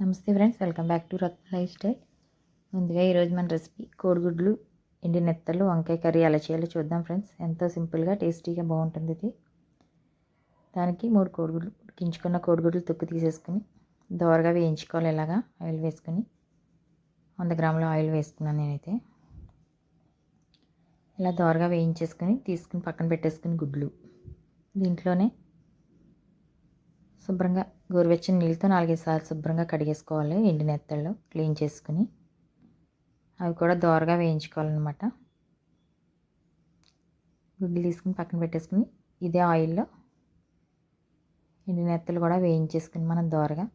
నమస్తే friends welcome back to Ratna lifestyle. ముందుగా ఈరోజు మన రెసిపీ కోడిగుడ్లు ఎండి నెత్తలు వంకాయ కర్రీ అలా చేయాలో చూద్దాం ఫ్రెండ్స్. ఎంతో సింపుల్గా టేస్టీగా బాగుంటుంది ఇది. దానికి మూడు కోడిగుడ్లు ఉడికించుకున్న కోడిగుడ్లు తొక్కు తీసేసుకుని దోరగా వేయించుకోవాలి ఇలాగా ఆయిల్ వేసుకుని. వంద గ్రాముల ఆయిల్ వేసుకున్నాను నేనైతే. ఇలా దోరగా వేయించేసుకుని తీసుకుని పక్కన పెట్టేసుకుని గుడ్లు. దీంట్లోనే శుభ్రంగా గోరువెచ్చని నీళ్ళతో నాలుగైదు సార్లు శుభ్రంగా కడిగేసుకోవాలి ఎండి నెత్తళ్ళు క్లీన్ చేసుకుని. అవి కూడా దోరగా వేయించుకోవాలన్నమాట. గుడ్లు తీసుకుని పక్కన పెట్టేసుకుని ఇదే ఆయిల్లో ఎండి నెత్తలు కూడా వేయించేసుకుని మనం దోరగా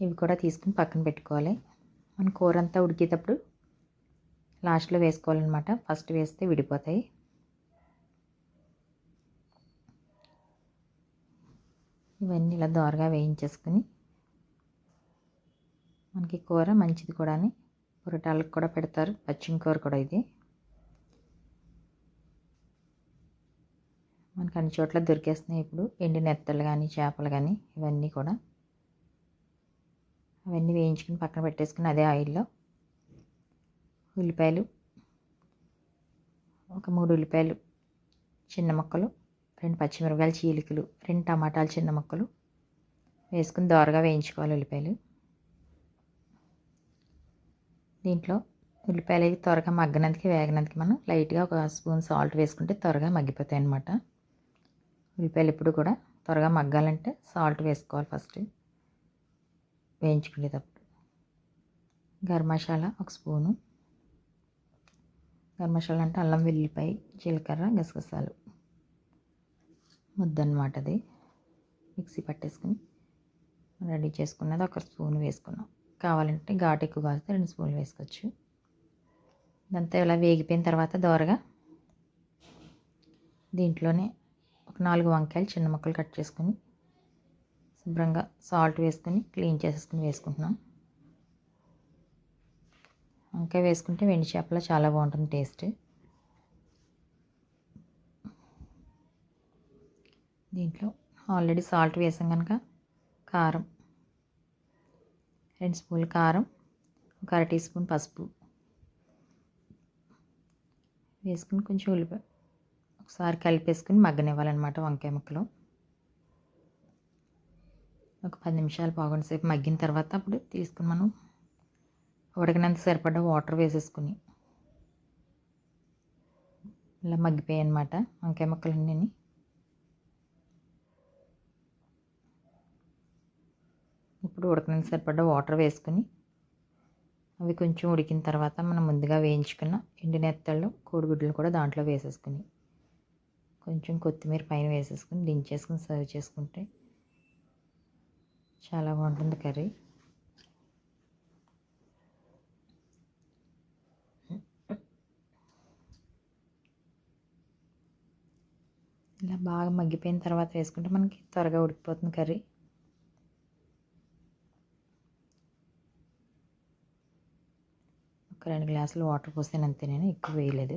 ఇవి కూడా తీసుకుని పక్కన పెట్టుకోవాలి. మన కూర అంతా ఉడికేటప్పుడు లాస్ట్లో వేసుకోవాలన్నమాట. ఫస్ట్ వేస్తే విడిపోతాయి. ఇవన్నీ ఇలా దోరగా వేయించేసుకుని మనకి కూర మంచిది కూడా పురటాలకు కూడా పెడతారు. పచ్చిమ కూర కూడా ఇది. మనకి అన్ని చోట్ల దొరికేస్తున్నాయి ఇప్పుడు. ఎండి నెత్తలు కానీ చేపలు కానీ ఇవన్నీ కూడా. అవన్నీ వేయించుకుని పక్కన పెట్టేసుకుని అదే ఆయిల్లో ఉల్లిపాయలు ఒక మూడు ఉల్లిపాయలు చిన్న ముక్కలు రెండు పచ్చిమిరపకాయలు చీలికలు రెండు టమాటాలు చిన్న ముక్కలు వేసుకుని దోరగా వేయించుకోవాలి ఉల్లిపాయలు. దీంట్లో ఉల్లిపాయలు అవి త్వరగా మగ్గనందుకు వేగనందుకు మనం లైట్గా ఒక స్పూన్ సాల్ట్ వేసుకుంటే త్వరగా మగ్గిపోతాయి అన్నమాట. ఉల్లిపాయలు ఎప్పుడు కూడా త్వరగా మగ్గాలంటే సాల్ట్ వేసుకోవాలి ఫస్ట్ వేయించుకునేటప్పుడు. గరం ఒక స్పూను. గరం అంటే అల్లం వెల్లిపాయ జీలకర్ర గసగసాలు. ముద్దన్నమాట అది. మిక్సీ పట్టేసుకుని రెడీ చేసుకున్నది ఒక స్పూన్ వేసుకున్నాం. కావాలంటే ఘాటు ఎక్కువ కాస్తే రెండు స్పూన్లు వేసుకోవచ్చు. ఇదంతా ఇలా వేగిపోయిన తర్వాత దోరగా దీంట్లోనే ఒక నాలుగు వంకాయలు చిన్న ముక్కలు కట్ చేసుకుని శుభ్రంగా సాల్ట్ వేసుకుని క్లీన్ చేసేసుకుని వేసుకుంటున్నాం. వంకాయ వేసుకుంటే వెండి చేపలో చాలా బాగుంటుంది టేస్ట్. దీంట్లో ఆల్రెడీ సాల్ట్ వేసాం కనుక కారం. రెండు స్పూన్లు కారం ఒక అర టీ స్పూన్ పసుపు. వేసుకుని కొంచెం ఉల్లిపాయ ఒకసారి కలిపేసుకుని మగ్గనివ్వాలన్నమాట వంకాయ ముక్కలు. ఒక పది నిమిషాలు బాగుండి సేపు మగ్గిన తర్వాత అప్పుడు తీసుకుని మనం ఉడకనంత సరిపడ్డ వాటర్ వేసేసుకుని. ఇలా మగ్గిపోయాయి అనమాట వంకాయ ముక్కలన్నీ ఉడకడానికి సరిపడ్డ వాటర్ వేసుకుని అవి కొంచెం ఉడికిన తర్వాత మనం ముందుగా వేయించుకున్న ఎండిన ఎత్తళ్ళు కోడిగుడ్లు కూడా దాంట్లో వేసేసుకుని కొంచెం కొత్తిమీర పైన వేసేసుకుని దించేసుకుని సర్వ్ చేసుకుంటే చాలా బాగుంటుంది కర్రీ. ఇలా బాగా మగ్గిపోయిన తర్వాత వేసుకుంటే మనకి త్వరగా ఉడికిపోతుంది కర్రీ. ఒక రెండు గ్లాసులు వాటర్ పోసాను అంతే నేను ఎక్కువ వేయలేదు.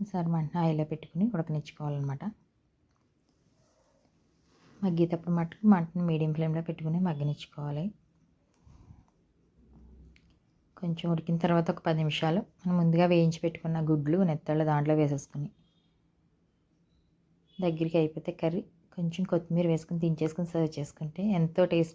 సరే మంట ఆయిల్లో పెట్టుకుని ఉడకనిచ్చుకోవాలన్నమాట. మగ్గేటప్పుడు మట్టుకు మటన్ మీడియం ఫ్లేమ్లో పెట్టుకుని మగ్గనిచ్చుకోవాలి. కొంచెం ఉడికిన తర్వాత ఒక పది నిమిషాలు మనం ముందుగా వేయించి పెట్టుకున్న గుడ్లు నెత్తళ్ళు దాంట్లో వేసేసుకుని. దగ్గరికి అయిపోతే కర్రీ కొంచెం కొత్తిమీర వేసుకుని దించేసుకుని సర్వ్ చేసుకుంటే ఎంతో టేస్ట్